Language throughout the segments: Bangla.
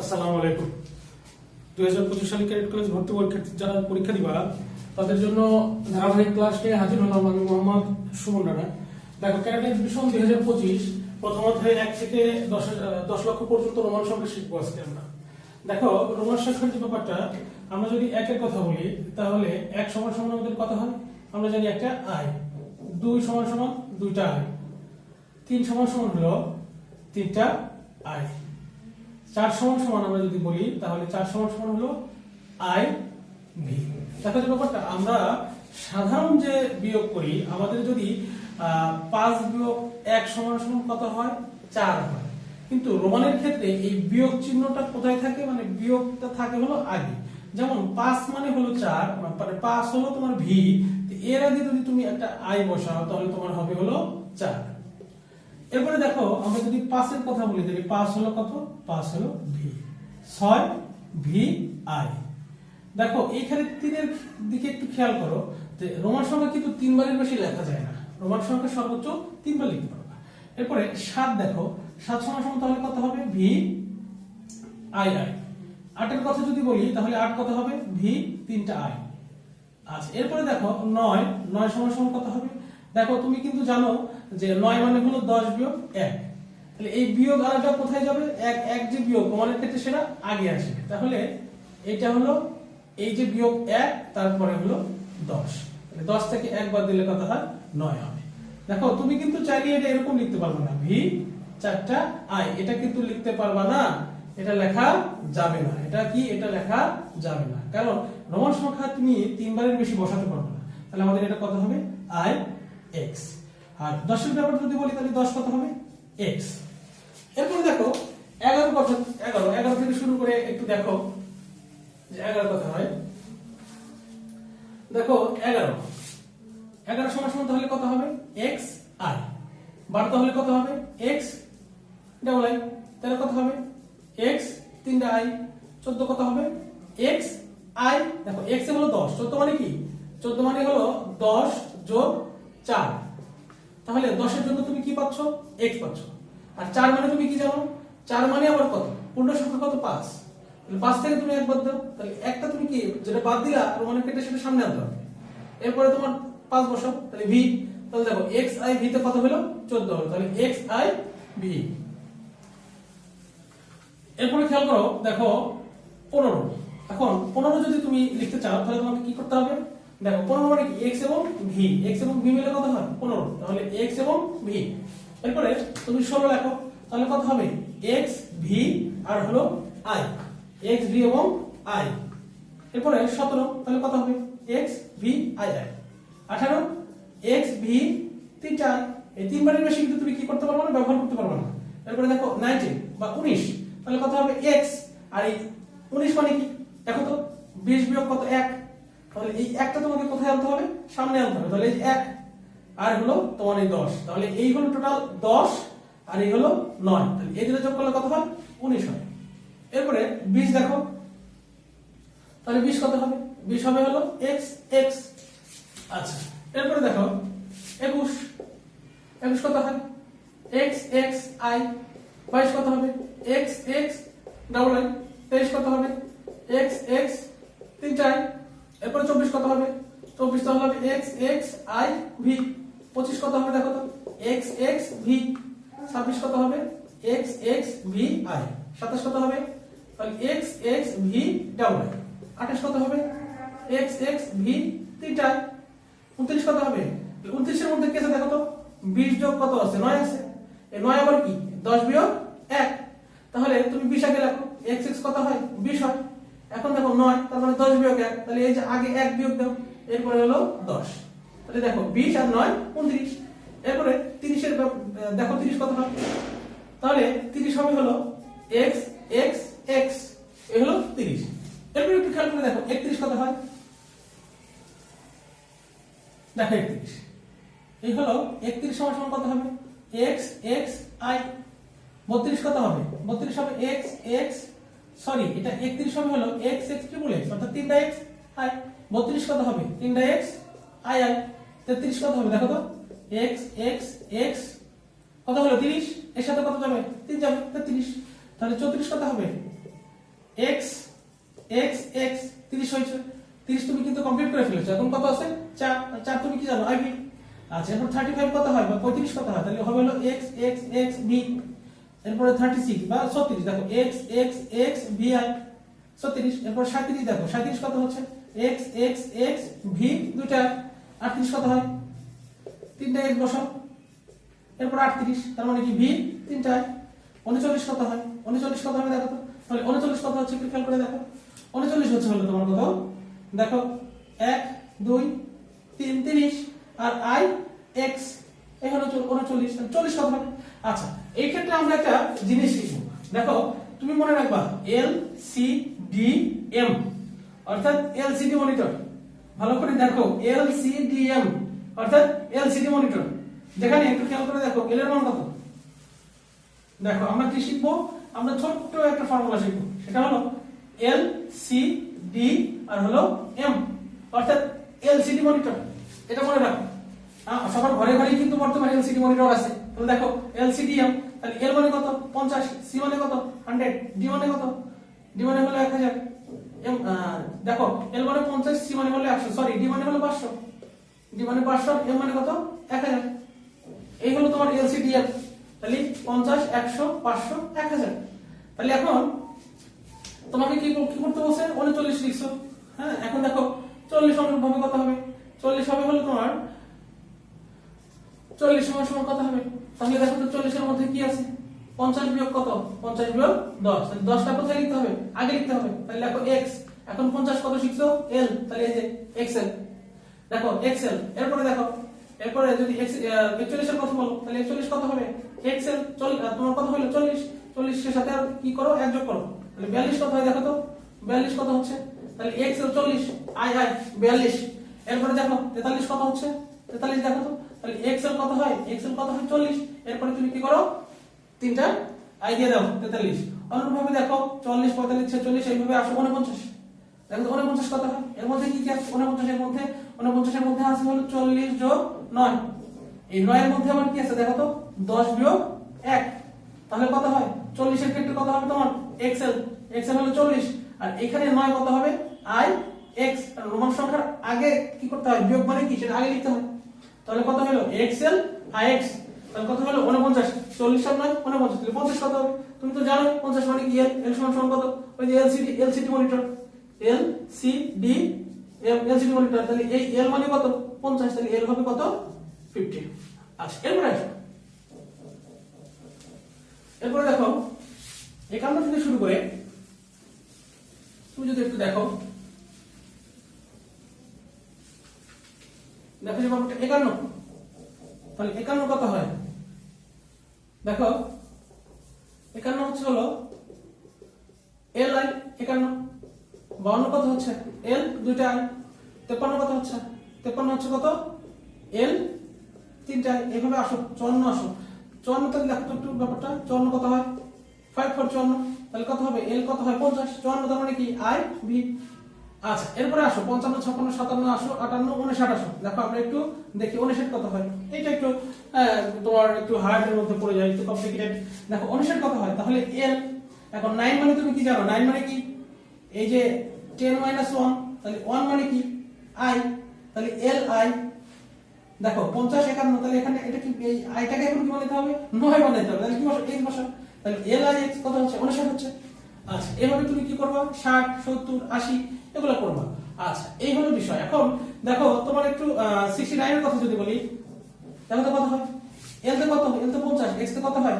আসসালামু আলাইকুম। দুই হাজার পঁচিশ সালে ক্যাডেট কলেজ ভর্তি পরীক্ষার্থী যারা পরীক্ষা দিবা, তাদের জন্য ধারাবাহিক ক্লাস নিয়ে হাজির হলাম আমি মোহাম্মদ সুমন রানা। দেখো, ক্যাডেট এক্সিবিশন দুই হাজার পঁচিশ প্রথম অধ্যায়ে এক থেকে দশ দশ লক্ষ পর্যন্ত রোমান সংখ্যা শিখব আজকে আমরা। দেখো, রোমান সংখ্যার যে ব্যাপারটা, আমরা যদি একের কথা বলি, তাহলে এক সমান সমান আমাদের কথা হয়? আমরা জানি একটা আয় দুই সমান সমান দুইটা আয় তিন সমান সমান হলো তিনটা আই চার সমান সমান আমরা যদি বলি, তাহলে চার সমান সমান হলো আই ভি দেখো যে ব্যাপারটা, আমরা সাধারণ যে বিয়োগ করি, আমাদের যদি পাঁচ বিয়োগ এক সমান সমান কত হয়? চার হয়। কিন্তু রোমানের ক্ষেত্রে এই বিয়োগ চিহ্নটা কোথায় থাকে? মানে বিয়োগটা থাকে হলো আগে। যেমন পাঁচ মানে হলো চার মানে পাঁচ হলো তোমার ভি এর আগে যদি তুমি একটা আই বসাও, তাহলে তোমার হবে হলো চার। এরপরে দেখো, আমরা যদি পাঁচের কথা বলি, তাহলে পাঁচ হলো কত? পাঁচ হলো ভি। ছয়, ভি, আই। দেখো এইখানে তিনের দিকে একটু খেয়াল করো, যে রোমান সংখ্যা কিন্তু তিনবারের বেশি লেখা যায় না। রোমান সংখ্যা সর্বোচ্চ তিনবার লিখতে পারবা। এরপরে সাত দেখো, সাত সমান সমান তাহলে কত হবে? V, I I. আটের কথা যদি বলি, তাহলে আট কত হবে? ভি, তিনটা আই। আচ্ছা এরপরে দেখো, নয় নয় সমান সমান কত হবে? দেখো, তুমি কিন্তু জানো যে নয় মানে হলো দশ বিয়োগ এক। তাহলে এই বিয়োগ আলাদা কোথায় যাবে? এক এক যে বিয়োগ, প্রমাণের ক্ষেত্রে সেটা আগে আসবে তাহলে এটা হলো এই যে বিয়োগ এক, তারপরে হলো দশ। দশ থেকে এক বাদ দিলে কত হয়? নয় হবে। দেখো, তুমি কিন্তু চাইলে এটা এরকম লিখতে পারবে না। ভি চারটা আই, এটা কিন্তু লিখতে পারবা না। এটা লেখা যাবে না। এটা কি? এটা লেখা যাবে না। কারণ রোমান সংখ্যা তুমি তিনবারের বেশি বসাতে পারবে না। তাহলে আমাদের এটা কত হবে? I x. আর দশের ব্যাপার যদি বলি, তাহলে দশ কত হবে? এক্স এরপরে দেখো, এগারো কথা, এগারো এগারো থেকে শুরু করে একটু দেখো যে এগারো কথা হয়। দেখো, এগারো। এগারো সমান সমান তাহলে কত হবে? এক্স আই বারো তাহলে কত হবে? এক্স ডাবল আই তাহলে কত হবে? এক্স তিনটা আই চোদ্দ কত হবে? এক্স আই দেখো এক্স হলো দশ। চোদ্দ মানে কি? চোদ্দ মানে হলো দশ যোগ চার। তাহলে দশের জন্য তুমি কি পাচ্ছ? এক্স পাচ্ছ। আর চার মানে তুমি কি জানো? চার মানে আবার কত? পূর্ণ সংখ্যা কত? পাঁচ। পাঁচ থেকে তুমি এক বাদ দাও। তাহলে একটা তুমি কি যেটা বাদ দিলা রোমানের ক্ষেত্রে সেটা সামনে আনতে হবে। এরপরে তোমার পাঁচ বসাও। তাহলে ভি তাহলে দেখো এক্স আই ভি তে কত হলো? চোদ্দ হলো। তাহলে এক্স আই ভি এরপরে খেয়াল করো, দেখো, পনেরো। এখন পনেরো যদি তুমি লিখতে চাও, তাহলে তোমাকে কি করতে হবে? দেখো পনেরো মানে কি? এক্স এবং ভি এক্স এবং ভি মিলে কত হয়? পনেরো। তাহলে এক্স এবং ভি এরপরে তুমি ষোলো লেখো। তাহলে কত হবে? এক্স ভি আর হলো আই এক্স ভি এবং আই এরপরে সতেরো। তাহলে কত হবে? এক্স ভি আই আই আঠারো। এক্স ভি তিন, চার। এই তিনবারের বেশি কিন্তু তুমি কি করতে পারবে না, ব্যবহার করতে পারবে না। এরপরে দেখো নাইনটিন বা উনিশ। তাহলে কত হবে? এক্স আর এই উনিশ মানে কি? দেখো তো, বিশ বিয়োগ কত? এক। তাহলে এই একটা তোমাকে কোথায় আনতে হবে? সামনে আনতে হবে। তাহলে এই এক, আর হলো তোমার এই দশ। তাহলে এই হলো টোটাল দশ, আর এই হলো নয়। তাহলে এই দুটো যোগ করলে কত হয়? উনিশ হয়। এরপরে বিশ দেখো। তাহলে বিশ কত হবে? বিশ হবে হলো এক্স এক্স আচ্ছা এরপরে দেখো, একুশ। একুশ কত হয়? এক্স এক্স আই বাইশ কত হবে? এক্স এক্স ডাবল আই তেইশ কত হবে? এক্স এক্স তিনটা আই এরপরে চব্বিশ কত হবে? চব্বিশ তাহলে হবে এক্স এক্স আই ভি পঁচিশ কত হবে দেখো তো? এক্স এক্স ভি ছাব্বিশ কত হবে? এক্স এক্স ভি আই সাতাশ কত হবে? তাহলে এক্স এক্স ভি ডাবল আঠাশ কত হবে? এক্স এক্স ভি তিনটা উনত্রিশ কত হবে? উনত্রিশের মধ্যে কি আছে দেখো তো? বিশ যোগ কত আছে? নয় আছে। এই নয় আবার কি? দশ বিয়োগ এক। তাহলে তুমি বিশ আগে রাখো এক্স এক্স কত হয়? বিশ হয়। এখন দেখো নয়, তার মানে দশ বিয়োগ এক তাহলে এই যে আগে এক বিয়োগ দাও, এরপরে হলো দশ। তাহলে দেখো বিশ আর নয়, উনত্রিশ। এরপরে তিরিশের দেখো তিরিশ কত হয়? তাহলে তিরিশ হবে হলো এক্স এক্স এক্স এ হলো তিরিশ। এরপরে একটু খেয়াল করে দেখো, একত্রিশ কত হয়? দেখো একত্রিশ। এই হলো একত্রিশ সমান সমান কত হবে? এক্স এক্স আই বত্রিশ কত হবে? বত্রিশ হবে এক্স এক্স সরি এটা একত্রিশ হবে হলো এক্স এক্স ট্রিপল এক্স অর্থাৎ তিনটা এক্স আই বত্রিশ কত হবে? তিনটা এক্স আই আই তেত্রিশ কত হবে? দেখো তো এক্স এক্স এক্স কত হলো? তিরিশ, এর সাথে কত যাবে? তিন যাবে, তেত্রিশ। তাহলে চৌত্রিশ কত হবে? এক্স এক্স এক্স তিরিশ হয়েছে। তিরিশ তুমি কিন্তু কমপ্লিট করে ফেলেছো। এখন কত আছে? চার। চার তুমি কি জানো? আইবি আচ্ছা এরপর থার্টি ফাইভ কত হয়? বা পঁয়ত্রিশ কত হয়? তাহলে হবে হলো এক্স এক্স এক্স বি এরপরে থার্টি সিক্স বা ছত্রিশ, দেখো X X X V I ছত্রিশ, এরপর সাঁত্রিশ, দেখো, সাঁত্রিশ কত হচ্ছে? এক্স এক্স এক্স ভি দুইটা, আটত্রিশ কত হয়? তিনটা এক বসাও এরপর আটত্রিশ, তার মানে কি ভি তিনটায় উনচল্লিশ কত হয়? উনচল্লিশ কত হবে দেখো তাহলে উনচল্লিশ কত হচ্ছে একটু খেয়াল করে দেখো। উনচল্লিশ হচ্ছে হলো তোমার কত? দেখো, এক, দুই, তিন, তিরিশ, আর আই এক্স এখানে উনচল্লিশ চল্লিশ কত হবে? আচ্ছা এই ক্ষেত্রে আমরা একটা জিনিস শিখব দেখো, তুমি মনে রাখবা এল সি ডি এম অর্থাৎ এলসিডি মনিটর ভালো করে দেখো এল সি ডি এলসিডিএম অর্থাৎ এল এলসিডি মনিটর যেখানে একটু খেয়াল করে দেখো এল এর মান কত? দেখো, আমরা কি শিখব? আমরা ছোট্ট একটা ফর্মুলা শিখব। সেটা হলো এল সি ডি আর হলো এম অর্থাৎ এলসিডি মনিটর এটা মনে রাখো। সবার ঘরে ঘরে কিন্তু বর্তমানে এল এলসিডি মনিটর আছে। তাহলে দেখো এলসিডিএম তাহলে এল মানে কত? পঞ্চাশ সি মানে কত? হান্ড্রেড ডি মানে কত? ডি মানে হলো এক হাজার। এম আহ, দেখো এল মানে পঞ্চাশ সি মানে হলো একশো। সরি ডি মানে হলো পাঁচশো। ডি মানে পাঁচশো এম মানে কত? এক হাজার। এই হলো তোমার এলসিডিএম তাহলে পঞ্চাশ একশো পাঁচশো এক হাজার। তাহলে এখন তোমাকে কি কি করতে বলছে? উনচল্লিশ লিখছো। হ্যাঁ এখন দেখো চল্লিশ অনুরূপভাবে কত হবে? চল্লিশ হবে হলো তোমার চল্লিশ সমান সমান কত হবে? তাহলে দেখো তো চল্লিশের মধ্যে কি আছে? পঞ্চাশ বিয়োগ কত? পঞ্চাশ বিয়োগ দশ। দশটা কোথায় লিখতে হবে। আগে লিখতে হবে। তাহলে দেখো এক্স এখন পঞ্চাশ কত শিখছো? এল তাহলে এই যে এক্সেল দেখো এক্সেল এরপরে দেখো, এরপরে যদি একচল্লিশের কথা বলো, তাহলে একচল্লিশ কত হবে? এক্সেল তোমার কত হলো? চল্লিশ। চল্লিশের সাথে আর কি করো? এক যোগ করো। তাহলে বিয়াল্লিশ কত হয় দেখো তো? বিয়াল্লিশ কত হচ্ছে? তাহলে এক্সেল চল্লিশ। আই আই বিয়াল্লিশ। এরপরে দেখো, তেতাল্লিশ কত হচ্ছে? তেতাল্লিশ দেখো তো। তাহলে এক্সেল কত হয়? এক্সেল কত হয়? চল্লিশ। এরপরে তুমি কি করো? তিনটা আই দিয়ে দাও, তেতাল্লিশ। অনুরূপভাবে দেখো, চল্লিশ, পঁয়তাল্লিশ, ছেচল্লিশ, এইভাবে আসো উনপঞ্চাশ। দেখো তো উনপঞ্চাশ কত হয়? এর মধ্যে কি কি আছে? উনপঞ্চাশের মধ্যে উনপঞ্চাশের মধ্যে আছে হলো চল্লিশ যোগ নয়। এই নয়ের মধ্যে আবার কি আছে? দেখো তো, দশ বিয়োগ এক। তাহলে কত হয়? চল্লিশের ক্ষেত্রে কত হবে তোমার? এক্সেল এক্সেল হলো চল্লিশ। আর এখানে নয় কত হবে? আই এক্স রোমান সংখ্যার আগে কি করতে হয়? বিয়োগ মানে কি? সেটা আগে লিখতে হয়। তাহলে কত হলো? এক্সেল আই এক্স তাহলে কত হলো? উনপঞ্চাশ চল্লিশ আর নয় উনপঞ্চাশ তাহলে পঞ্চাশ কত হবে? তুমি তো জানো, পঞ্চাশ মানে কি? এল এল সমান সমান কত? ওই যে LCD LCD monitor L C D M LCD monitor তাহলে এই এল মানে কত? পঞ্চাশ। তাহলে এল হবে কত? ফিফটি আচ্ছা এরপরে আসো। এরপরে দেখো, একান্ন থেকে শুরু করে, তুমি যদি একটু দেখো দেখো যে ব্যাপারটা একান্ন। তাহলে একান্ন কত হয়? দেখো, একান্ন হচ্ছে হলো এল আই একান্ন। বাউন্ন কত হচ্ছে? এল দুইটা আই তেপান্ন কত হচ্ছে? তেপান্ন হচ্ছে কত? এল তিনটা আই এইভাবে আসো, চুয়ান্ন আসো। চুয়ান্ন তাহলে দেখো একটু ব্যাপারটা। চুয়ান্ন কত হয়? ফাইভ ফোর চুয়ান্ন। তাহলে কত হবে? এল কত হয়? পঞ্চাশ। চুয়ান্ন তার মানে কি? আই ভি আচ্ছা এরপরে আসো, পঞ্চান্ন, ছাপ্পান্ন, সাতান্ন আসো আটান্ন উনষাট আসো দেখো আমরা একটু দেখি উনষাট কত হয়। এটা একটু তোমার একটু হার্ডের মধ্যে পড়ে যায়, একটু কমপ্লিকেটেড দেখো উনষাট কত হয়? তাহলে এল এখন নাইন মানে তুমি কি জানো? নাইন মানে কি? এই যে টেন মাইনাস ওয়ান তাহলে ওয়ান মানে কি? আই তাহলে এল আই দেখো, পঞ্চাশ, একান্ন, তাহলে এখানে এটা কি, এই আইটাকে এখন কি বানাতে হবে? নয় বানাতে হবে। তাহলে কি বসো? এক্স বসো। তাহলে এল আই এক্স কত হচ্ছে? উনষাট হচ্ছে। আচ্ছা এভাবে তুমি কি করবা? ষাট, সত্তর, আশি এগুলো করবা। আচ্ছা এই হলো বিষয়। এখন দেখো, তোমার একটু সিক্সটি নাইনের কথা যদি বলি, তাহলে তো কত হয়? এল তো কত এল তো পঞ্চাশ এক্স তো কত হয়?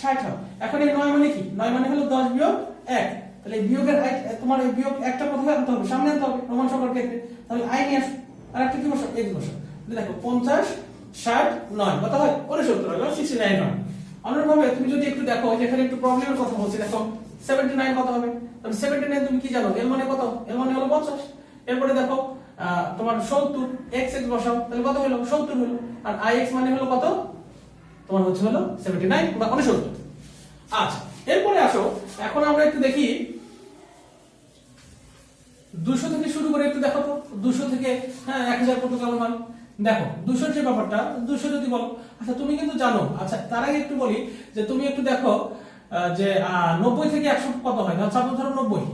ষাট হয়। এখন এই নয় মানে কি? নয় মানে হলো দশ বিয়োগ এক। তাহলে বিয়োগের তোমার এই বিয়োগ একটা কোথায় আনতে হবে? সামনে আনতে হবে রোমান সংখ্যার ক্ষেত্রে। তাহলে আই নিয়ে আসো। আর একটা কি বসো? এক্স বসো। দেখো, পঞ্চাশ, ষাট, নয়। কত হয়? উনসত্তর হয় সিক্সটি নাইন হয়। অনুরূপভাবে তুমি যদি একটু দেখো যেখানে একটু প্রবলেমের কথা বলছি, দেখো সেভেন্টি নাইন কত হবে? তাহলে সেভেন্টি নাইন তুমি কি জানো এল মানে কত? এল মানে হলো পঞ্চাশ। এরপরে দেখো তোমার সত্তর এক্স এক্স বসাও, তাহলে কত হলো? সত্তর হলো। আর আই এক্স মানে হলো কত? তোমার হচ্ছে হলো সেভেন্টি নাইন বা উনসত্তর। আচ্ছা এরপরে আসো, এখন আমরা একটু দেখি, দুশো থেকে শুরু করে একটু দেখো তো দুশো থেকে হ্যাঁ এক হাজার কত কেমন হয়? দেখো, দুশোর যে ব্যাপারটা, দুশো যদি বলো আচ্ছা তুমি কিন্তু জানো আচ্ছা তার আগে একটু বলি যে তুমি একটু দেখো যে নব্বই থেকে একশো কত হয়? না সাপোজ ধরো নব্বই।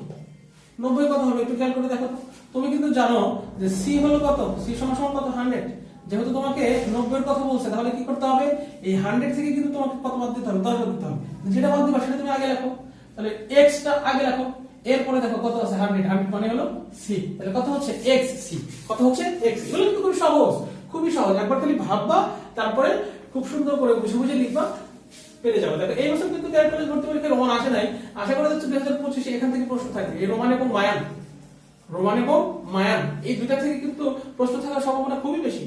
নব্বই কত হবে একটু খেয়াল করে দেখো তুমি কিন্তু জানো যে সি হলো কত? সি সমান সমান কত? হান্ড্রেড যেহেতু তোমাকে নব্বই কথা বলছে, তাহলে কি করতে হবে? এই হান্ড্রেড থেকে কিন্তু তোমাকে কত বাদ দিতে হবে? দশ বাদ দিতে হবে। যেটা বাদ দিবা, সেটা তুমি আগে লেখো। তাহলে এক্স টা আগে লেখো এরপরে দেখো কত আছে হান্ড্রেড হান্ড্রেড মানে হলো সি তাহলে কত হচ্ছে এক্স সি কত হচ্ছে এক্স এগুলো কিন্তু খুব সহজ, খুবই সহজ। একবার খালি ভাববা, তারপরে খুব সুন্দর করে বুঝে বুঝে লিখবা, পেরে যাবে। দেখো, এই বছর কিন্তু ক্যারেক্টার ভর্তি পরীক্ষায় রোমান আসে নাই। আশা করা যাচ্ছে দুই হাজার পঁচিশে এখান থেকে প্রশ্ন থাকবে। এই রোমান এবং মায়ান? রোমান এবং মায়ান? এই দুইটা থেকে কিন্তু প্রশ্ন থাকার সম্ভাবনা খুবই বেশি।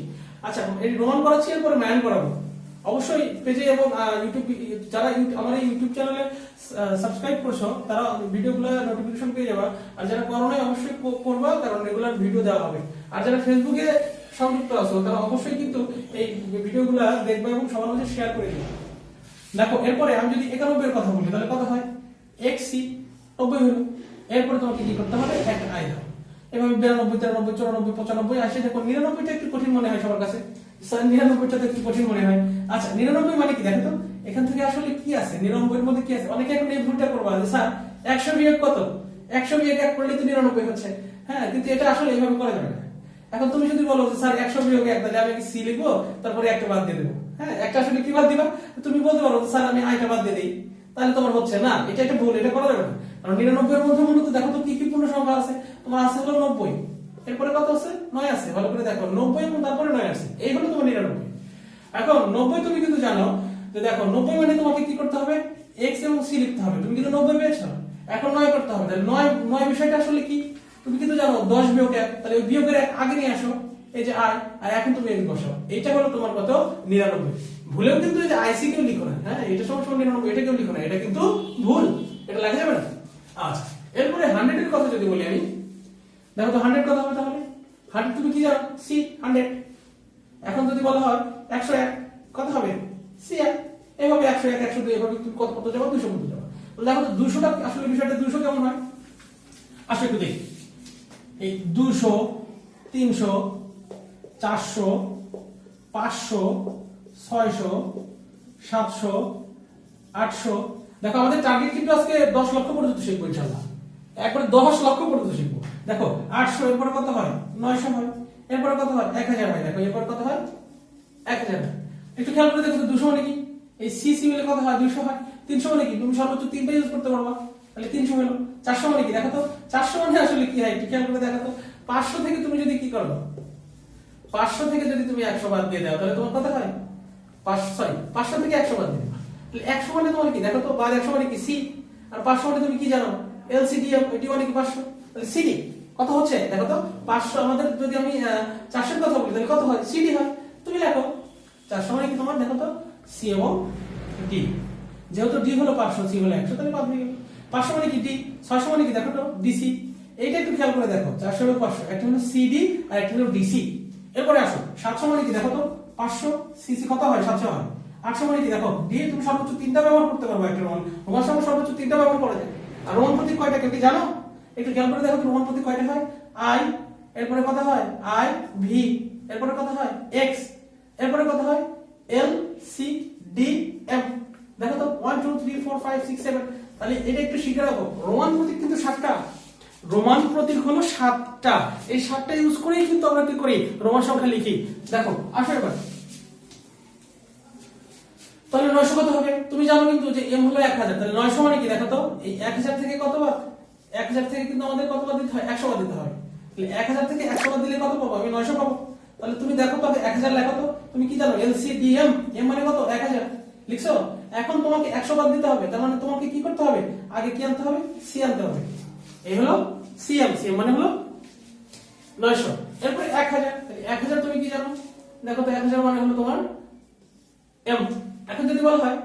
আচ্ছা এই রোমান করাচ্ছি, এরপরে মায়ান করাবো। অবশ্যই পেজে এবং ইউটিউব যারা আমার এই ইউটিউব চ্যানেলে সাবস্ক্রাইব করছ, তারা ভিডিওগুলো নোটিফিকেশন পেয়ে যাবে। আর যারা করো নাই, অবশ্যই করবা, কারণ রেগুলার ভিডিও দেওয়া হবে। আর যারা ফেসবুকে সংযুক্ত আছো, তারা অবশ্যই কিন্তু এই ভিডিওগুলো দেখবে এবং সবার মাঝে শেয়ার করে দিবে। দেখো, এরপরে আমি যদি একানব্বই এর কথা বলি, তাহলে কত হয়? এক্স সি নব্বই হলো। এরপরে তোমাকে কি করতে হবে? এক আই দাও এভাবে বিরানব্বই, তিরানব্বই, চুরানব্বই, পঁচানব্বই আসে দেখো, নিরানব্বইটা একটু কঠিন মনে হয় সবার কাছে। কঠিন মনে হয়। আচ্ছা নিরানব্বই মানে কি? দেখো এখান থেকে আসলে কি আছে? নিরানব্বইয়ের মধ্যে কি আছে? অনেকে এখন এই ভুলটা করবা স্যার, একশো বিয়োগ কত? একশো বিয়োগ এক করলে তো নিরানব্বই হচ্ছে। হ্যাঁ কিন্তু এটা আসলে এইভাবে করা যাবে না। এখন তুমি যদি বলো যে, স্যার, একশো বিয়োগ এক, তাহলে আমি সি লিখব? তারপরে একটা বাদ দিয়ে দেবো। হ্যাঁ একটা আসলে কি বাদ দিবা? তুমি বলতে পারো স্যার, আমি আইটা বাদ দিয়ে দিই। তাহলে তোমার হচ্ছে না। এটা একটা ভুল, এটা করা যাবে না। কারণ নিরানব্বই এর মধ্যে মূলত দেখো তো কি কি পূর্ণ সংখ্যা আছে? তোমার আছে হলো নব্বই। এরপরে কত আছে? নয় আছে। ভালো করে দেখো, নব্বই এবং তারপরে নয় আছে। এই হলো তোমার নিরানব্বই। এখন নব্বই তুমি কিন্তু জানো যে দেখো, নব্বই মানে তোমাকে কি করতে হবে? এক্স এবং সি লিখতে হবে। তুমি কিন্তু নব্বই পেয়েছ। এখন নয় করতে হবে। তাহলে নয় নয় বিষয়টা আসলে কি? তুমি কিন্তু জানো, দশ বিয়োগ এক। তাহলে ওই বিয়োগের এক আগে নিয়ে আসো। এই যে আই আর এখন তুমি এদিকে বসাও। এইটা হলো তোমার কত? নিরানব্বই। ভুলেও কিন্তু এই যে আইসি কেউ লিখো না হ্যাঁ? এটা সময় সময় নিরানব্বই, এটা কেউ লিখো না। এটা কিন্তু ভুল। এটা লেখা যাবে না। আচ্ছা এরপরে হান্ড্রেড এর কথা যদি বলি আমি দেখো তো হান্ড্রেড কথা হবে তাহলে? হান্ড্রেড তুমি কি জানো? সি হান্ড্রেড এখন যদি বলা হয় একশো এক, কত হবে? সি এক। এভাবে একশো এক, একশো দুই, এভাবে তুমি কত কত যাব? দুশো কত যাব? দেখো তো দুশোটা আসলে বিষয়টা দুশো কেমন হয়? আসো একটু দেখি। এই দুশো, তিনশো, চারশো, পাঁচশো, ছয়শো, সাতশো, আটশো। দেখো আমাদের টার্গেট কিন্তু আজকে দশ লক্ষ পর্যন্ত সেই ইনশাল্লাহ একবারে দশ লক্ষ পর্যন্ত শিখব। দেখো, আটশো, এরপরে কত হয়? নয়শো হয়। এরপরে কত হয়? এক হাজার হয়। দেখো, এরপরে কত হয়? এক হাজার। একটু খেয়াল করে দেখো দুশো মানে কি? এই সি সি মিলে কত হয়? দুশো হয়। তিনশো মানে কি? তুমি সর্বোচ্চ তিনটা ইউজ করতে পারবা। তাহলে তিনশো হলো। চারশো মানে কি? দেখো তো, চারশো মানে আসলে কি হয়? একটু খেয়াল করে দেখো তো। পাঁচশো থেকে তুমি যদি কি করো? পাঁচশো থেকে যদি তুমি একশো বাদ দিয়ে দাও, তাহলে তোমার কত হয়? পাঁচশো সরি পাঁচশো থেকে একশো বাদ দিয়ে। তাহলে একশো মানে তোমার কি? দেখো তো, বাদ একশো মানে কি? সি আর পাঁচশো মানে তুমি কি জানো? এল সি ডি এটি মানে কি পাঁচশো সিডি কত হচ্ছে, দেখো তো, পাঁচশো আমাদের যদি আমি চারশোর কথা বলি, তাহলে কত হয়? সিডি হয়। তুমি লেখো। চারশো মানে কি তোমার? দেখো তো সি এবং ডি যেহেতু ডি হলো পাঁচশো সি হলো একশো, তাহলে বাদ হয়ে গেল। পাঁচশো মানে কি ডি ছয়শো মানে কি? দেখো তো ডিসি এইটা একটু খেয়াল করে দেখো, চারশো এবং পাঁচশো, একটা হলো সিডি আর একটা হলো ডিসি এরপরে আসো, সাতশো মানে কি? দেখো তো, পাঁচশো সিসি কত হয়? সাতশো হয়। আটশো মানে কি? দেখো দিয়ে তুমি সর্বোচ্চ তিনটা ব্যবহার করতে পারব একটা রোমান। রোমান সর্বোচ্চ তিনটা ব্যবহার করা যায়। আর রোমান প্রতীক কয়টা? কি জানো? একটু খেয়াল করে দেখো রোমান প্রতীক কয়টা হয়? আই এরপরে কত হয় আই ভি এরপরে কত হয় এক্স এরপরে কত হয় এল সি ডি এম দেখো তো one two three four five six seven তাহলে এটা একটু শিখে রাখো। রোমান প্রতীক কিন্তু সাতটা। রোমান প্রতীক হলো সাতটা। এই সাতটা ইউজ করেই কিন্তু আমরা কি করি? রোমান সংখ্যা লিখি। দেখো, আসো এবার। তাহলে নয়শো কত হবে? তুমি জানো কিন্তু যে এম হলো এক হাজার। তাহলে নয়শো মানে কি? দেখো তো, এই এক হাজার থেকে কত বার এক হাজার থেকে কিন্তু আমাদের কত বার দিতে হয়? একশো বার দিতে হয়। তাহলে এক হাজার থেকে একশো বার দিলে কত পাবো? আমি নয়শো পাবো। তাহলে তুমি দেখো তবে এক হাজার লেখো তো। তুমি কি জানো? L C D M M মানে কত? এক হাজার। লিখছো? এখন তোমাকে একশো বার দিতে হবে। তার মানে তোমাকে কি করতে হবে? আগে কি আনতে হবে? সি আনতে হবে। এই হলো সিএম সিএম মানে হলো নয়শো। এরপরে এক হাজার। এক হাজার তুমি কি জানো? দেখো তো, এক হাজার মানে হলো তোমার এম এখন যদি বলা হয়,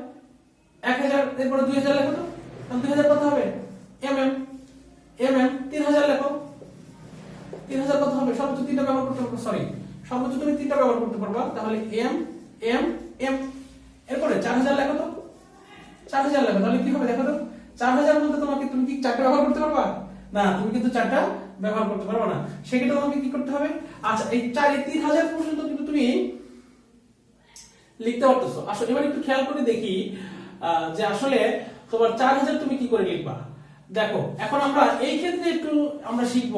এক হাজার, এরপরে দুই হাজার লেখো তো। তাহলে দুই হাজার কত হবে? এম এম এম এম, তিন হাজার লেখো। তিন হাজার কত হবে? সর্বোচ্চ তিনটা ব্যবহার করতে পারব সরি সর্বোচ্চ তুমি তিনটা ব্যবহার করতে পারবা, তাহলে এম এম এম। এরপরে চার হাজার লেখো তো। চার হাজার লেখো, তাহলে কি হবে দেখো তো? চার হাজার মধ্যে তোমাকে তুমি কি চারটা ব্যবহার করতে পারবা? না, তুমি কিন্তু চারটা ব্যবহার করতে পারবে না। সেক্ষেত্রে তোমাকে কি করতে হবে? আচ্ছা এই চার তিন হাজার পর্যন্ত কিন্তু তুমি লিখতে পারতেছো। আসলে এবার একটু খেয়াল করে দেখি যে আসলে তোমার চার হাজার তুমি কি করে লিখবা? দেখো, এখন আমরা এই ক্ষেত্রে একটু আমরা শিখব।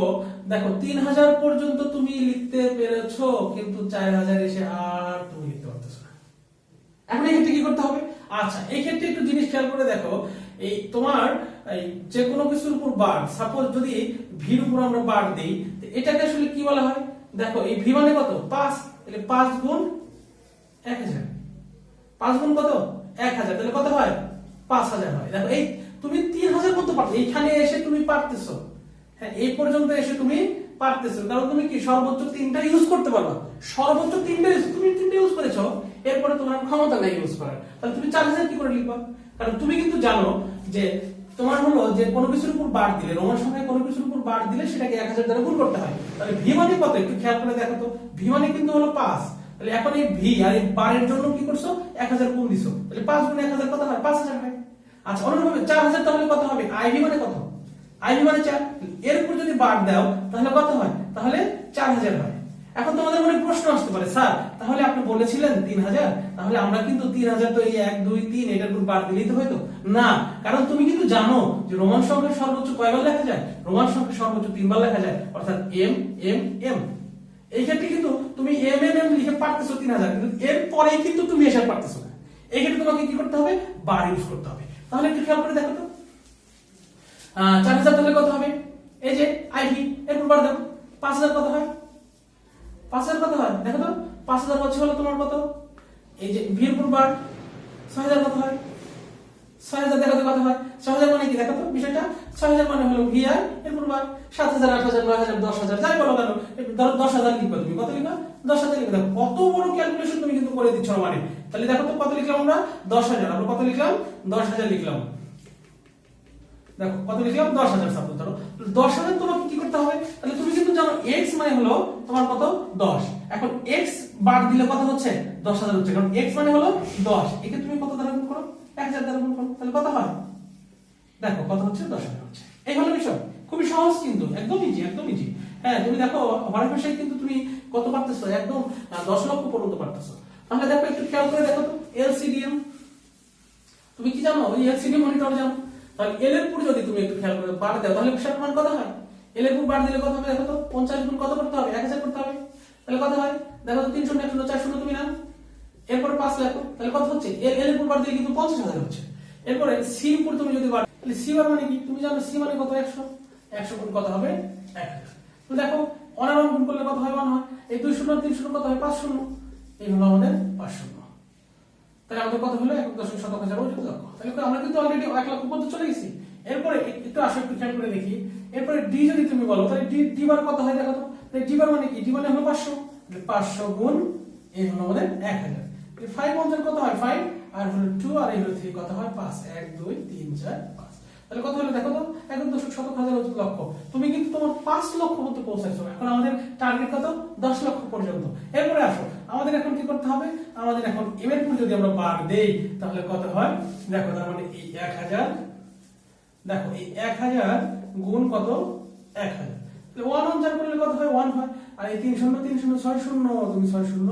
দেখো, তিন হাজার পর্যন্ত তুমি লিখতে পেরেছ, কিন্তু চার হাজার এসে আর তুমি লিখতে পারতেছো না। এখন এই ক্ষেত্রে কি করতে হবে? আচ্ছা এই ক্ষেত্রে একটু জিনিস খেয়াল করে দেখো, এই তোমার যে কোনো কিছুর উপর বার সাপোজ যদি ভির উপর আমরা বার দিই এটাকে আসলে কি বলা হয়? দেখো, এই ভি মানে কত? পাঁচ, তাহলে পাঁচ গুণ এক হাজার। পাঁচ গুণ কত? এক হাজার। তাহলে কত হয়? পাঁচ হাজার হয়। দেখো, এই তুমি তিন হাজার করতে পারছ এইখানে এসে তুমি পারতেছো। হ্যাঁ এই পর্যন্ত এসে তুমি পারতেছো। কারণ তুমি কি সর্বোচ্চ তিনটা ইউজ করতে পারবা? সর্বোচ্চ তিনটা use- তুমি তিনটা ইউজ করেছ, এরপরে তোমার ক্ষমতা নেই ইউজ করার। তাহলে তুমি চার হাজার কি করে লিখবা? কারণ তুমি কিন্তু জানো যে তোমার হলো যে কোনো কিছুর উপর বার দিলে, রোমান সংখ্যায় কোনো কিছুর উপর বার দিলে সেটাকে এক হাজার দ্বারা গুণ করতে হয়। তাহলে ভি মানে কত? একটু খেয়াল করে দেখো তো। ভি মানে কিন্তু হলো পাঁচ। তাহলে এখন এই ভি আর এই বারের জন্য কি করছ? এক হাজার গুণ দিছো। তাহলে পাঁচ গুণ এক হাজার কত হয়? পাঁচ হাজার হয়। আচ্ছা অনুরূপভাবে চার হাজার তাহলে কত হবে? আইভি মানে কত? আইভি মানে চার। এর উপর যদি বার দাও, তাহলে কত হয়? তাহলে চার হাজার হয়। এখন তোমাদের মনে প্রশ্ন আসতে পারে, স্যার, তাহলে আপনি বলেছিলেন তিন হাজার, তাহলে আমরা কিন্তু তিন হাজার তো এই এক, দুই, তিন, এটার উপর বার দিলেই তো হয়তো না, কারণ তুমি কিন্তু জানো যে রোমান সংখ্যা সর্বোচ্চ কয়বার লেখা যায়? রোমান সংখ্যা সর্বোচ্চ তিনবার লেখা যায়, অর্থাৎ এম এম এম এই ক্ষেত্রে কিন্তু তুমি এম এম এম লিখে পারতেছো তিন হাজার, কিন্তু এর পরেই কিন্তু তুমি এসে পারতেছো না। এই ক্ষেত্রে তোমাকে কি করতে হবে? বার ইউজ করতে হবে। তাহলে একটু খেয়াল করে দেখো তো। চার হাজার তাহলে কত হবে? এই যে আইভি এরপর বার দেখো। পাঁচ হাজার কত হয়? পাঁচ হাজার কত হয়? দেখো তো। পাঁচ হাজার হচ্ছে হলো তোমার কত? এই যে পর বার ছয় হাজার কত হয়? ছয় হাজার দেখো তো কত হয়। ছয় হাজার মানে কি? দেখো বিষয়টা। ছয় হাজার মানে হলো সাত হাজার, আট হাজার, নয় হাজার, দশ হাজার, যাই বলো কেন? দশ হাজার লিখবে তুমি? কত লিখবা? দশ হাজার লিখবে। কত বড় ক্যালকুলেশন তুমি কিন্তু করে দিচ্ছ মানে। তাহলে দেখো তো কত লিখলাম আমরা? দশ হাজার। আমরা কত লিখলাম? দশ হাজার লিখলাম। দেখো, কত লিখলাম? দশ হাজার সাপোজ ধরো। দশ হাজার তোমাকে কি করতে হবে? তাহলে তুমি কিন্তু জানো এক্স মানে হলো তোমার কত? দশ। এখন এক্স বার দিলে কত হচ্ছে? দশ হাজার হচ্ছে। কারণ এক্স মানে হলো দশ। একে তুমি কত দ্বারা করো? এক হাজার দ্বারা তাহলে কত হয়? দেখো, কত হচ্ছে? দশ হাজার হচ্ছে। এই হলো বিষয়। খুবই সহজ কিন্তু, একদম ইজি একদম ইজি হ্যাঁ তুমি দেখো হরের ভাষায় কিন্তু তুমি কত পারতেছো? একদম দশ লক্ষ পর্যন্ত পারতেছো। তাহলে দেখো, একটু খেয়াল করে দেখো তো, এলসিডিএম। তুমি কি জানো? ওই এলসিডি মনিটর জানো? তাহলে এল এর পুর যদি তুমি একটু খেয়াল করে বার দাও, তাহলে সেটার মান কত হয়? এল এর পুর বার দিলে কত হবে? দেখো তো, পঞ্চাশ গুণ কত করতে হবে? এক হাজার করতে হবে। তাহলে কত হয়? দেখো তো তিন শূন্য এক শূন্য চার শূন্য তুমি নাও। এরপরে পাঁচ লেখো, তাহলে কত হচ্ছে? এল এর পুর বার দিলে কিন্তু পঞ্চাশ হাজার হচ্ছে। এরপরে সি উপর তুমি যদি বার তাহলে সি বার মানে কি? তুমি জানো সি মানে কত? একশো। একশো গুণ কত হবে? এক দেখো অনার গুণ করলে কত হয়? ওয়ান হয়। এই দুই শূন্য তিন শূন্য কত হয়? পাঁচ শূন্য। এই হলো আমাদের পাঁচ শূন্য। তাহলে আমাদের কত হলো? এক দশমিক শতক হাজার লক্ষ। তাহলে আমরা কিন্তু অলরেডি এক লক্ষ পর্যন্ত চলে গেছি। এরপরে একটু আসো, একটু খেয়াল করে দেখি। এরপরে ডি যদি তুমি বলো, তাহলে ডি ডি বার কত হয় দেখো তো? ডি বার মানে কি? ডি মানে হলো পাঁচশো। পাঁচশো গুণ এই হলো আমাদের এক হাজার। ফাইভ পঞ্চাশ কত হয় আর হলো আর এই হলো কত হয় পাঁচ? এক, দুই, তিন, চার, পাঁচ। তাহলে কত হলো দেখো তো? দশক শতক হাজার তুমি কিন্তু তোমার পাঁচ লক্ষ মতো পৌঁছাইছো। এখন আমাদের টার্গেট কত? দশ লক্ষ পর্যন্ত। এরপরে আসো। আমাদের এখন কি করতে হবে? আমাদের এখন যদি আমরা বার দেই, তাহলে কত হয়? দেখো, তার মানে এই এক হাজার, দেখো, এই এক হাজার গুণ কত? এক হাজার। ওয়ান ওয়ান চার করলে কত হয়? ওয়ান হয়। আর এই তিন শূন্য তিন শূন্য, ছয় শূন্য, তুমি ছয় শূন্য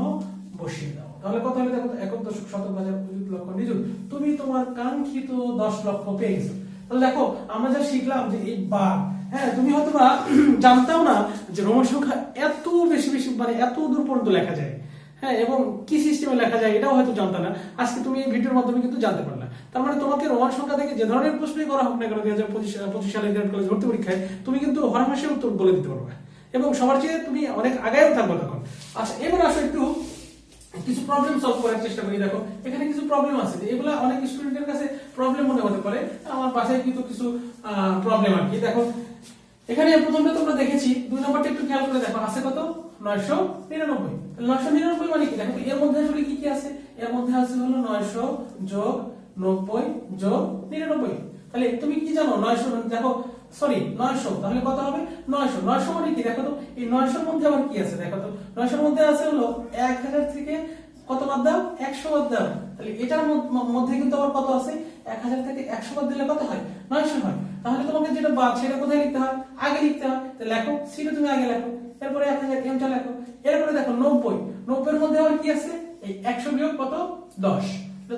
বসিয়ে দাও। তাহলে কত হলে? দেখো একক দশক শতক হাজার পঁচিশ লক্ষ নিযুত তুমি তোমার কাঙ্ক্ষিত দশ লক্ষ পেয়ে তাহলে দেখো, আমরা যা শিখলাম যে এই বার হ্যাঁ তুমি হয়তো বা জানতাও না যে রোমান সংখ্যা এত বেশি বেশি মানে এত দূর পর্যন্ত লেখা যায়। হ্যাঁ এবং কি সিস্টেমে লেখা যায় এটাও হয়তো জানতে না। আজকে তুমি এই ভিডিওর মাধ্যমে কিন্তু জানতে পারলে। তার মানে তোমাকে রোমান সংখ্যা থেকে যে ধরনের প্রশ্নই করা হোক না কেন, দুই হাজার পঁচিশ সালে গ্রেড কলেজ ভর্তি পরীক্ষায়, তুমি কিন্তু হরহাসে উত্তর বলে দিতে পারবে। এবং সবার চেয়ে তুমি অনেক আগায়ও থাকবে তখন। আচ্ছা এবার আসো একটু কিছু প্রবলেম সলভ করার চেষ্টা করি। দেখো, এখানে কিছু প্রবলেম আছে। এগুলো অনেক স্টুডেন্টের কাছে প্রবলেম মনে হতে পারে। আমার বাসায় কিন্তু কিছু প্রবলেম আর কি। দেখো, এখানে প্রথমটা তোমরা দেখেছি। দুই নম্বরটা একটু খেয়াল করে দেখো। আছে কত? নয়শো নিরানব্বই। নয়শো নিরানব্বই মানে কি? দেখো এর মধ্যে আসলে কি কি আছে? এর মধ্যে আছে হলো নয়শো যোগ নব্বই যোগ নিরানব্বই। তাহলে তুমি কি জানো? নয়শো দেখো সরি নয়শো, তাহলে কত হবে? নয়শো। নয়শো মানে কি? দেখো তো, এই নয়শোর মধ্যে আবার কি আছে? দেখো তো, নয়শোর মধ্যে আছে হলো এক হাজার থেকে কত বাদ দাও? একশো বাদ দাও। তাহলে এটার মধ্যে কিন্তু আবার কত আছে? এক হাজার থেকে একশো বাদ দিলে কত হয়? নয়শো হয়। তাহলে তোমাকে যেটা বাদ, সেটা কোথায় লিখতে হয়? আগে লিখতে হয়। তো লেখো, সিটা তুমি আগে লেখো। এরপরে এক হাজার এমটা লেখো। এরপরে দেখো নব্বই। নব্বইয়ের মধ্যে আবার কি আছে? এই একশো বিয়োগ কত? দশ।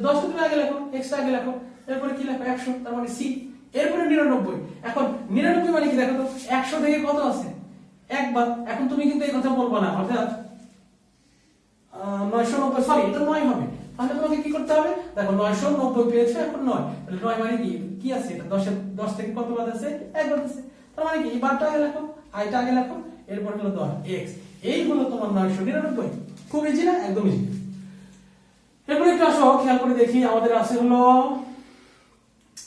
দশটা তুমি আগে লেখো এক্সট্রা আগে লেখো। এরপরে কি লেখো? একশো, তার মানে সি এরপরে নিরানব্বই। এখন নিরানব্বই মানে কি দেখো তো? একশো থেকে কত আছে? একবার। এখন তুমি কিন্তু এই কথা বলব না, অর্থাৎ নয়শো নব্বই সরি এটা নয় হবে। তাহলে তোমাকে কি করতে হবে? দেখো, নয়শো নব্বই পেয়েছে, এখন নয়। নয় মানে কি? কি আছে? এটা দশের, দশ থেকে কত বাদ আছে? এক বাদ আছে। তার মানে কি? বারটা আগে লেখো, আইটা আগে লেখো, এরপর হলো দশ এক্স এই হলো তোমার নয়শো নিরানব্বই। খুব ইজি না? একদম ইজি এরপরে একটু আসো, খেয়াল করে দেখি, আমাদের আছে হলো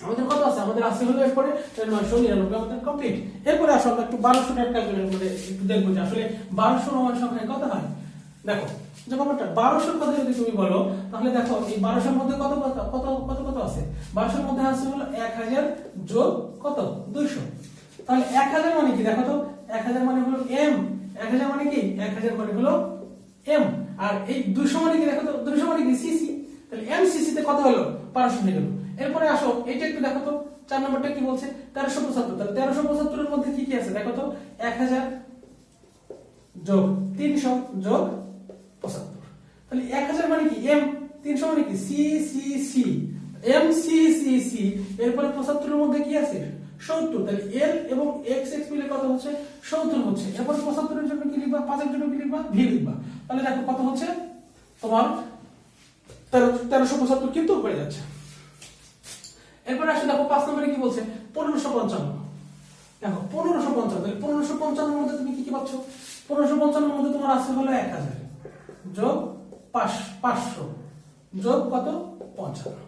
আমাদের কত আছে, আমাদের আছে হলো এরপরে নয়শো নিরানব্বই আমাদের কমপ্লিট এরপরে আসো, আমরা একটু বারোশো টাকা ক্যালকুলেট একটু দেখব যে আসলে বারোশো নয় সংখ্যায় কত হয়। দেখো, যে ব্যাপারটা, বারোশোর কথা যদি তুমি বলো, তাহলে দেখো, এই বারোশোর মধ্যে কত কত কত কত কত আছে? বারোশোর মধ্যে আছে হলো এক হাজার যোগ কত? দুইশো। তাহলে এক হাজার মানে কি? দেখো তো, এক হাজার মানে হলো এম এক হাজার মানে কি? এক হাজার মানে হলো এম আর এই দুশো মানে কি? দেখো তো দুশো মানে কি? সিসি তাহলে এম সিসি তে কত হলো? বারোশো হয়ে গেল। এরপরে আসো এটা একটু দেখো তো, চার নম্বরটা কি বলছে? তেরোশো পঁচাত্তর। তাহলে তেরোশো পঁচাত্তরের মধ্যে কি কি আছে? দেখো তো, এক হাজার যোগ তিনশো যোগ পঁচাত্তর। তাহলে এক হাজার মানে কি? এম, তিনশো মানে কি? C C C. M, C C C. এরপরে পঁচাত্তরের মধ্যে কি আছে? সত্তর। তাহলে এল এবং এক্স এক্স মিলে কত হচ্ছে? সত্তর হচ্ছে। এরপরে পঁচাত্তরের জন্য কি লিখবা? পাঁচের জন্য কি লিখবা? ভি লিখবা। তাহলে দেখো কত হচ্ছে? তোমার তেরো, তেরোশো পঁচাত্তর কিন্তু হয়ে যাচ্ছে। এরপরে আসলে দেখো পাঁচ নম্বরে কি বলছে? পনেরোশো পঞ্চান্ন। দেখো, পনেরোশো পঞ্চান্ন, তাহলে পনেরোশো পঞ্চান্নের মধ্যে তুমি কি কি পাচ্ছ? পনেরোশো পঞ্চান্নের মধ্যে তোমার আছে হলো এক হাজার যোগ পাঁচ, পাঁচশো যোগ কত? পঞ্চান্ন।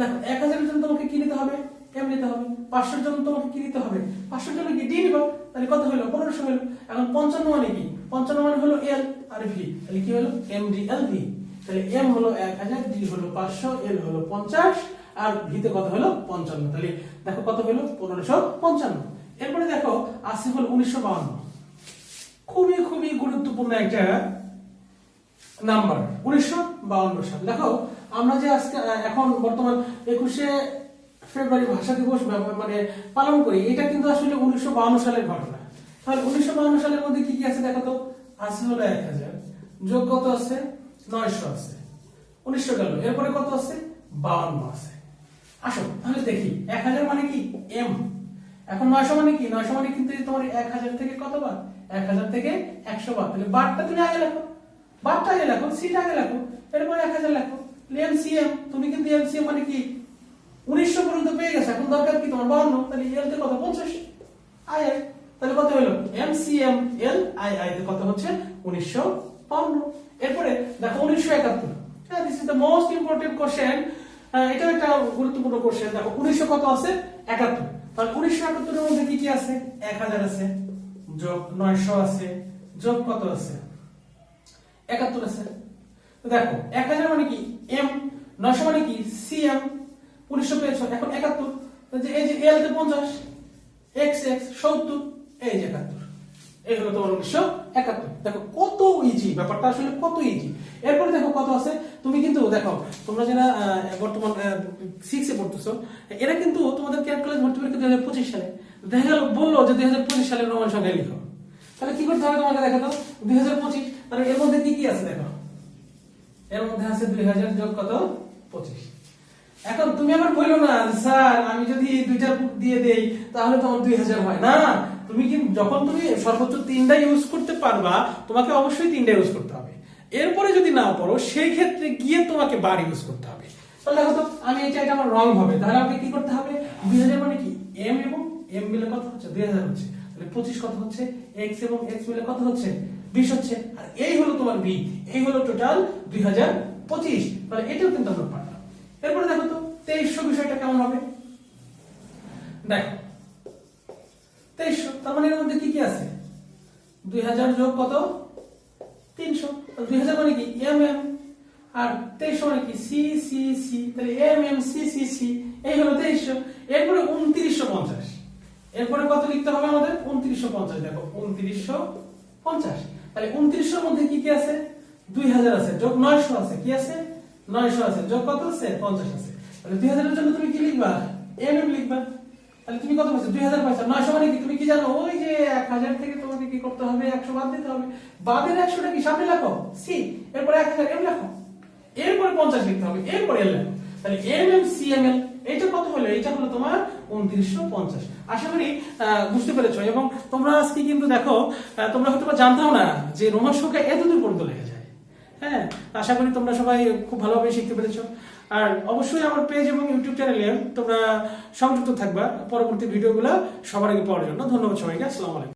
দেখো, এক হাজারের জন্য তোমাকে কি নিতে হবে? এম নিতে হবে? পাঁচশোর জন্য তোমাকে কি নিতে হবে? পাঁচশোর জন্য কি ডি নিবা তাহলে কত হলো? পনেরোশো হলো। এখন পঞ্চান্ন মানে কি? পঞ্চান্ন মানে হলো এল আর ভি তাহলে কি হলো? এম ডি এল ভি তাহলে এম হলো এক হাজার ডি হলো পাঁচশো এল হলো পঞ্চাশ আর ভিতে কত হলো? পঞ্চান্ন। তাহলে দেখো কত হলো? পনেরোশো পঞ্চান্ন। এরপরে দেখো আছে হল উনিশশো বাউন্ন। খুবই খুবই গুরুত্বপূর্ণ একটা নাম্বার উনিশশো বাউন্ন সাল। দেখো, আমরা যে আজকে এখন বর্তমান একুশে ফেব্রুয়ারি ভাষা দিবস মানে পালন করি, এটা কিন্তু আসলে উনিশশো সালের ঘটনা। তাহলে উনিশশো সালের মধ্যে কি কি আছে দেখো তো? আছে হলো এক হাজার, যোগ কত আছে? নয়শো আছে। উনিশশো গেল। এরপরে কত আছে? বাউন্ন আছে। আসো, তাহলে দেখি, এক হাজার মানে কি এম এখন নয়শো মানে কি? নয়শো মানে কিন্তু তোমার এক হাজার থেকে কত বার? এক হাজার থেকে একশো বার। তাহলে বারটা তুমি আগে লেখো। বারটা আগে লেখো, সিটা আগে লেখো, এরপর এক হাজার লেখো। এমসিএম তুমি কিন্তু এমসিএম মানে কি? উনিশশো পর্যন্ত পেয়ে গেছে, এখন দরকার কি তোমার বাউন্ন? তাহলে এল তে কত? পঞ্চাশ। আই আই তাহলে কত হলো? এমসিএম এল আই আই তে কত হচ্ছে? উনিশশো বাউন্ন। এরপরে দেখো উনিশশো একাত্তর। হ্যাঁ this is the most important question এটা একটা গুরুত্বপূর্ণ কোশ্চেন দেখো, উনিশশো কত আছে? একাত্তর। তাহলে উনিশশো একাত্তরের মধ্যে কি কি আছে? এক হাজার আছে, যোগ নয়শো আছে, যোগ কত আছে? একাত্তর আছে। দেখো, এক হাজার মানে কি? এম নয়শো মানে কি? সি এম উনিশশো পেয়েছ, এখন একাত্তর। এই যে এল তে পঞ্চাশ এক্স এক্স সত্তর, এই যে একাত্তর। এই হলো তোমার উনিশশো একাত্তর। দেখো, কত ইজি ব্যাপারটা আসলে কত ইজি এরপরে দেখো কত আছে? তুমি কিন্তু দেখো, তোমরা যারা বর্তমান সিক্সে পড়তেছো, এরা কিন্তু তোমাদের ক্যাট কলেজ ভর্তি পরীক্ষা দুই হাজার পঁচিশ সালে। দেখা গেল, বলল যে দুই হাজার পঁচিশ সালের রোমান সংখ্যায় লিখো। তাহলে কি করতে হবে তোমাকে দেখো তো? দুই হাজার পঁচিশ, তাহলে এর মধ্যে কি কি আছে দেখো? এর মধ্যে আছে দুই হাজার যোগ কত? পঁচিশ। এখন তুমি আবার বলল না, স্যার, আমি যদি দুইটা দিয়ে দেই, তাহলে তো আমার দুই হাজার হয়। না, তুমি কি, যখন তুমি সর্বোচ্চ তিনটা ইউজ করতে পারবা, তোমাকে অবশ্যই তিনটা ইউজ করতে হবে। এরপরে যদি না পারো সেই ক্ষেত্রে গিয়ে তোমাকে বার ইউজ করতে হবে। তাহলে দেখো আমি এটা এটা আমার রং হবে। তাহলে আমাকে কি করতে হবে? দুই হাজার মানে কি? এম এবং এম মিলে কত হচ্ছে? দুই হাজার হচ্ছে। তাহলে পঁচিশ কত হচ্ছে? এক্স এবং এক্স মিলে কত হচ্ছে? বিশ হচ্ছে। আর এই হলো তোমার বি এই হলো টোটাল দুই হাজার পঁচিশ। তাহলে এটাও কিন্তু আমরা পারলাম। এরপরে দেখো তো, তেইশশো বিষয়টা কেমন হবে? দেখো, তেইশশো তার মানে এর মধ্যে কি কি আছে? দুই হাজার যোগ কত? এরপরে কত লিখতে হবে পঞ্চাশ। দেখো উনত্রিশশোর মধ্যে কি কি আছে? দুই হাজার আছে। যোগ নয়শো আছে। কি আছে? নয়শো আছে। যোগ কত আছে? পঞ্চাশ আছে। তাহলে দুই হাজারের জন্য তুমি কি লিখবা? এম লিখবা। তাহলে তুমি কত পাইছো? দুই হাজার পাইছো। নয়শো মানে কি? তুমি কি জানো? ওই যে এক হাজার থেকে কি করতে হবে? একশো বাদ দিতে হবে। বাদের একশোটা কি সামনে লেখো? সি। এরপরে এক হাজার এম লেখো। এরপরে পঞ্চাশ লিখতে হবে। এরপরে এল লেখো। তাহলে M M, C, M, L, এইটা কত হলো? এইটা হলো তোমার উনত্রিশশো পঞ্চাশ। আশা করি বুঝতে পেরেছ। এবং তোমরা আজকে কিন্তু দেখো তোমরা হয়তো বা জানতাও না যে রোমান সংখ্যা এত দূর পর্যন্ত লেখা যায়। হ্যাঁ আশা করি তোমরা সবাই খুব ভালোভাবে শিখতে পেরেছ। আর অবশ্যই আমার পেজ এবং ইউটিউব চ্যানেলে তোমরা সংযুক্ত থাকবা। পরবর্তী ভিডিওগুলো সবার আগে পাওয়ার জন্য। ধন্যবাদ সবাইকে। আসসালামু আলাইকুম।